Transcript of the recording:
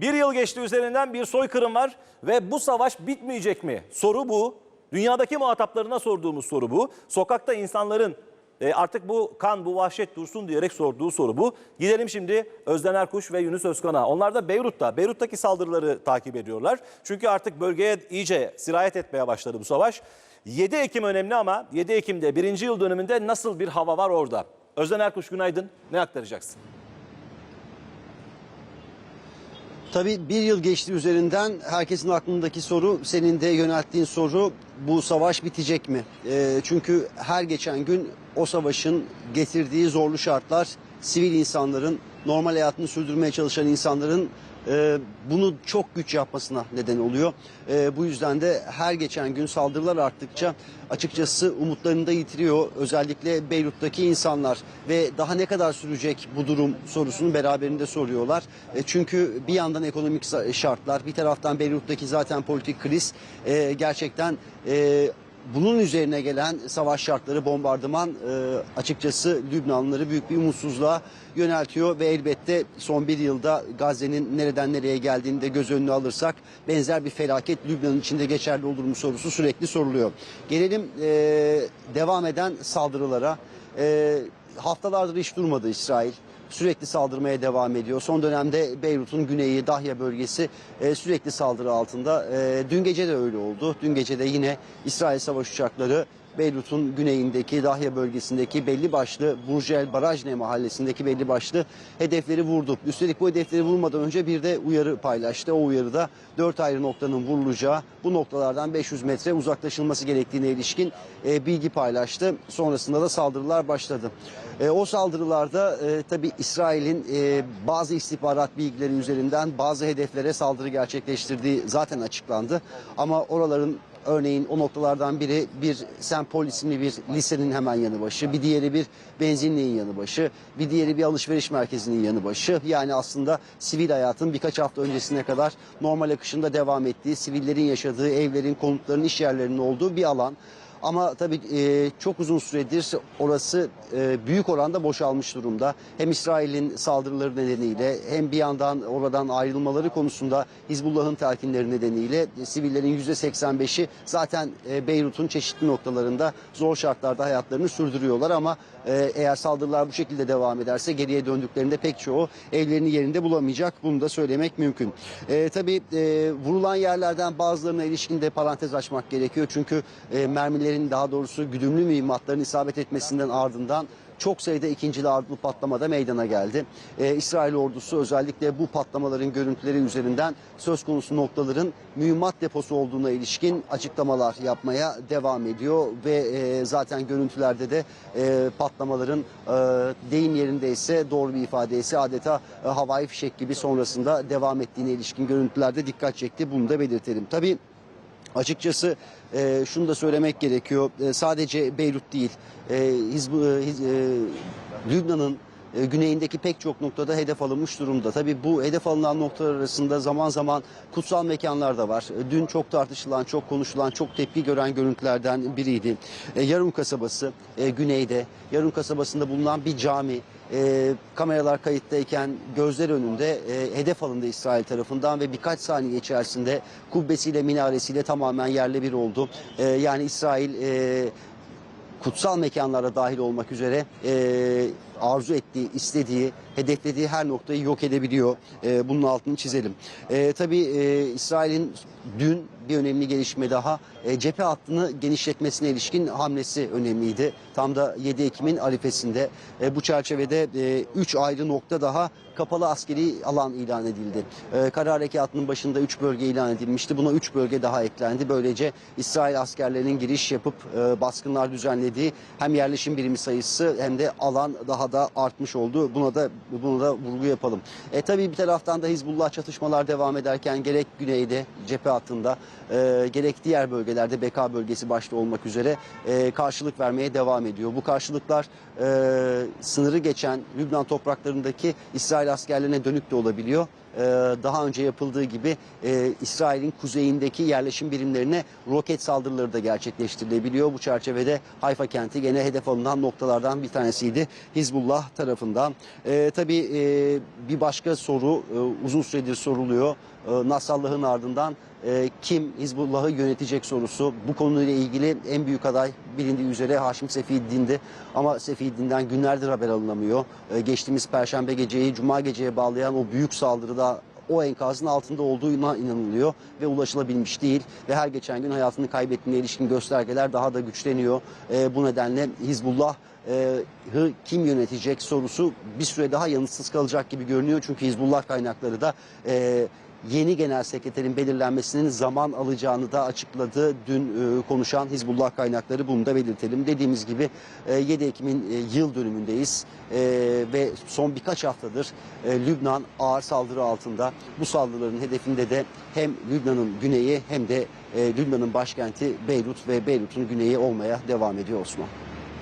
Bir yıl geçti üzerinden bir soykırım var ve bu savaş bitmeyecek mi? Soru bu. Dünyadaki muhataplarına sorduğumuz soru bu. Sokakta insanların e, artık bu kan, bu vahşet dursun diyerek sorduğu soru bu. Gidelim şimdi Özden Erkuş ve Yunus Özkan'a. Onlar da Beyrut'ta, Beyrut'taki saldırıları takip ediyorlar. Çünkü artık bölgeye iyice sirayet etmeye başladı bu savaş. 7 Ekim önemli ama 7 Ekim'de birinci yıl dönümünde nasıl bir hava var orada? Özden Erkuş günaydın. Ne aktaracaksın? Tabii bir yıl geçti üzerinden herkesin aklındaki soru, senin de yönelttiğin soru bu savaş bitecek mi? Ee, çünkü her geçen gün o savaşın getirdiği zorlu şartlar sivil insanların, normal hayatını sürdürmeye çalışan insanların e, bunu çok güç yapmasına neden oluyor. E, bu yüzden de her geçen gün saldırılar arttıkça açıkçası umutlarını da yitiriyor. Özellikle Beyrut'taki insanlar ve daha ne kadar sürecek bu durum sorusunu beraberinde soruyorlar. E, çünkü bir yandan ekonomik şartlar, bir taraftan Beyrut'taki zaten politik kriz e, gerçekten e, bunun üzerine gelen savaş şartları, bombardıman e, açıkçası Lübnanlıları büyük bir umutsuzluğa yöneltiyor ve elbette son bir yılda Gazze'nin nereden nereye geldiğini de göz önüne alırsak benzer bir felaket Lübnan'ın içinde geçerli olur mu sorusu sürekli soruluyor. Gelelim e, devam eden saldırılara. E, haftalardır hiç durmadı İsrail sürekli saldırmaya devam ediyor. Son dönemde Beyrut'un güneyi, Dahya bölgesi e, sürekli saldırı altında. E, dün gece de öyle oldu. Dün gece de yine İsrail savaş uçakları Beyrut'un güneyindeki Dahya bölgesindeki belli başlı Burjel Barajne mahallesindeki belli başlı hedefleri vurdu. Üstelik bu hedefleri vurmadan önce bir de uyarı paylaştı. O uyarıda dört ayrı noktanın vurulacağı, bu noktalardan 500 metre uzaklaşılması gerektiğine ilişkin e, bilgi paylaştı. Sonrasında da saldırılar başladı. E, o saldırılarda e, tabii İsrail'in e, bazı istihbarat bilgileri üzerinden bazı hedeflere saldırı gerçekleştirdiği zaten açıklandı. Ama oraların Örneğin o noktalardan biri bir. Paul isimli bir lisenin hemen yanı başı, bir diğeri bir benzinliğin yanı başı, bir diğeri bir alışveriş merkezinin yanı başı. Yani aslında sivil hayatın birkaç hafta öncesine kadar normal akışında devam ettiği, sivillerin yaşadığı, evlerin, konutların, iş yerlerinin olduğu bir alan. Ama tabii e, çok uzun süredir orası e, büyük oranda boşalmış durumda. Hem İsrail'in saldırıları nedeniyle hem bir yandan oradan ayrılmaları konusunda Hizbullah'ın telkinleri nedeniyle e, sivillerin %85'i zaten e, Beyrut'un çeşitli noktalarında zor şartlarda hayatlarını sürdürüyorlar ama e, eğer saldırılar bu şekilde devam ederse geriye döndüklerinde pek çoğu evlerini yerinde bulamayacak. Bunu da söylemek mümkün. E, tabii e, vurulan yerlerden bazılarına ilişkin de parantez açmak gerekiyor. Çünkü e, mermilerin daha doğrusu güdümlü mühimmatların isabet etmesinden ardından çok sayıda ikinci ardlı patlama da meydana geldi. Ee, İsrail ordusu özellikle bu patlamaların görüntüleri üzerinden söz konusu noktaların mühimmat deposu olduğuna ilişkin açıklamalar yapmaya devam ediyor ve e, zaten görüntülerde de e, patlamaların e, deyim yerindeyse doğru bir ifadeyse adeta e, havai fişek gibi sonrasında devam ettiğine ilişkin görüntülerde dikkat çekti. Bunu da belirtelim. Tabii Açıkçası e, şunu da söylemek gerekiyor. E, sadece Beyrut değil, e, Hizb- e, e, Lübnan'ın e, güneyindeki pek çok noktada hedef alınmış durumda. Tabii bu hedef alınan noktalar arasında zaman zaman kutsal mekanlar da var. E, Dün çok tartışılan, çok konuşulan, çok tepki gören görüntülerden biriydi. E, Yarım kasabası güneyde, Yarım kasabasında bulunan bir cami. E, kameralar kayıttayken gözler önünde e, hedef alındı İsrail tarafından ve birkaç saniye içerisinde kubbesiyle minaresiyle tamamen yerle bir oldu. E, yani İsrail e, kutsal mekanlara dahil olmak üzere e, arzu ettiği, istediği, hedeflediği her noktayı yok edebiliyor. E, bunun altını çizelim. E, tabii e, İsrail'in dün bir önemli gelişme daha e, cephe hattını genişletmesine ilişkin hamlesi önemliydi. Tam da 7 Ekim'in arifesinde e, bu çerçevede 3 ayrı nokta daha kapalı askeri alan ilan edildi. E, kara harekatının başında 3 bölge ilan edilmişti. Buna 3 bölge daha eklendi. Böylece İsrail askerlerinin giriş yapıp e, baskınlar düzenlediği hem yerleşim birimi sayısı hem de alan daha da artmış oldu. Buna da bunu da vurgu yapalım. E tabii bir taraftan da Hizbullah çatışmalar devam ederken gerek güneyde cephe hattında e, gerek diğer bölgelerde BK bölgesi başta olmak üzere e, karşılık vermeye devam ediyor. Bu karşılıklar e, sınırı geçen Lübnan topraklarındaki İsrail askerlerine dönük de olabiliyor. E, daha önce yapıldığı gibi e, İsrail'in kuzeyindeki yerleşim birimlerine roket saldırıları da gerçekleştirilebiliyor. Bu çerçevede Hayfa kenti gene hedef alınan noktalardan bir tanesiydi Hizbullah tarafından. E, tabii bir başka soru uzun süredir soruluyor. E, Nasrallah'ın ardından e, kim Hizbullah'ı yönetecek sorusu. Bu konuyla ilgili en büyük aday bilindiği üzere Haşim Sefiddin'di. Ama Sefiddin'den günlerdir haber alınamıyor. E, geçtiğimiz Perşembe geceyi Cuma geceye bağlayan o büyük saldırıda o enkazın altında olduğuna inanılıyor ve ulaşılabilmiş değil. Ve her geçen gün hayatını kaybettiğine ilişkin göstergeler daha da güçleniyor. E, bu nedenle Hizbullah e, kim yönetecek sorusu bir süre daha yanıtsız kalacak gibi görünüyor. Çünkü Hizbullah kaynakları da e, yeni genel sekreterin belirlenmesinin zaman alacağını da açıkladı. Dün e, konuşan Hizbullah kaynakları bunu da belirtelim. Dediğimiz gibi e, 7 Ekim'in e, yıl dönümündeyiz E, ve son birkaç haftadır e, Lübnan ağır saldırı altında. Bu saldırıların hedefinde de hem Lübnan'ın güneyi hem de e, Lübnan'ın başkenti Beyrut ve Beyrut'un güneyi olmaya devam ediyor Osman.